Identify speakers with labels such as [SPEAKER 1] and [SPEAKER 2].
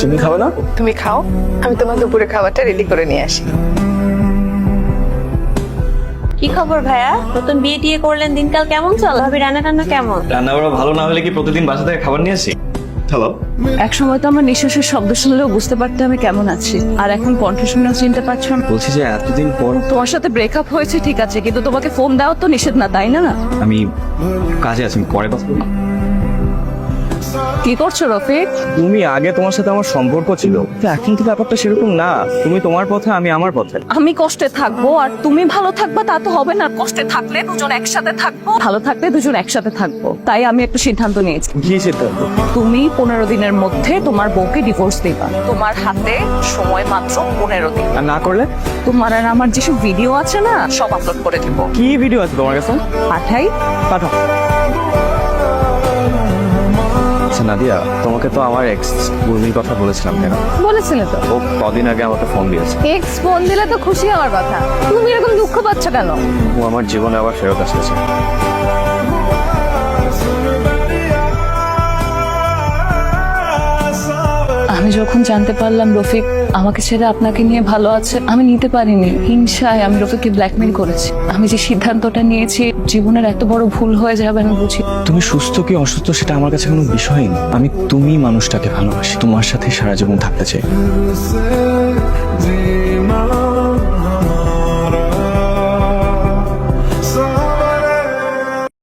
[SPEAKER 1] তুমি খাবে না?
[SPEAKER 2] তুমি খাও। আমি তোমার দুপুরে খাবারটা রেডি করে নিয়ে আসি।
[SPEAKER 3] কি খবর ভাইয়া? নতুন বিয়ে টিয়ে করলেন দিনকাল কেমন চল? ভাবি রান্না টান্না কেমন?
[SPEAKER 1] রান্না করা ভালো না হলে কি প্রতিদিন বাসা থেকে খাবার নিয়ে আসি? হ্যালো
[SPEAKER 4] এক সময় তো আমার নিঃশ্বাসের শব্দ শুনলেও বুঝতে পারতে আমি কেমন আছি। আর এখন কণ্ঠ শুনেও চিনতে পারছ না।
[SPEAKER 1] বলছি যে এতদিন পর
[SPEAKER 4] তোমার সাথে ব্রেকআপ হয়েছে ঠিক আছে কিন্তু তোমাকে ফোন দেওয়া তো নিষেধ না তাই না?
[SPEAKER 1] আমি কাজে আছি পরে কথা।
[SPEAKER 4] কি করছ রফিক?
[SPEAKER 1] তুমি আগে তোমার সাথে আমার সম্পর্ক ছিল। তো এখন তো ব্যাপারটা সেরকম? না তুমি তোমার পথে আমি আমার পথে।
[SPEAKER 4] আমি কষ্টে থাকব আর তুমি ভালো থাকবা তা তো হবে না। কষ্টে থাকলে দুজন একসাথে থাকব ভালো থাকলে দুজন একসাথে থাকব। তাই আমি একটা সিদ্ধান্ত নিয়েছি।
[SPEAKER 1] কি সিদ্ধান্ত?
[SPEAKER 4] তুমি পনেরো দিনের মধ্যে তোমার বউকে ডিভোর্স দিবা। তোমার হাতে সময় মাত্র পনেরো দিন।
[SPEAKER 1] আর না করলে?
[SPEAKER 4] তোমার আর আমার যেসব ভিডিও আছে না সব আপলোড করে দেবো।
[SPEAKER 1] কি ভিডিও আছে তোমার কাছে?
[SPEAKER 4] পাঠাই।
[SPEAKER 1] পাঠাও। নাদিয়া তোমাকে তো আমার এক্স উর্মির কথা বলেছিলাম কেন
[SPEAKER 4] বলেছিলে তো।
[SPEAKER 1] ও কদিন আগে আমাকে ফোন দিয়েছে।
[SPEAKER 4] এক্স ফোন দিলে তো খুশি হওয়ার কথা। তুমি এরকম দুঃখ পাচ্ছ কেন?
[SPEAKER 1] ও আমার জীবনে আবার ফেরত আসতেছে।
[SPEAKER 4] আমি যখন জানতে পারলাম রফিক আমাকে ছেড়ে আপনাকে নিয়ে ভালো আছে, আমি নিতে পারিনি। হিংসায় আমি রফিককে ব্ল্যাকমেল করেছি। আমি যে সিদ্ধান্তটা নিয়েছি, জীবনের এত বড় ভুল হয়ে যাবে আমি বুঝি।
[SPEAKER 1] তুমি সুস্থ কি অসুস্থ সেটা আমার কাছে কোনো বিষয় না। আমি তুমি মানুষটাকে ভালোবাসি। তোমার সাথে সারা জীবন থাকতে চাই।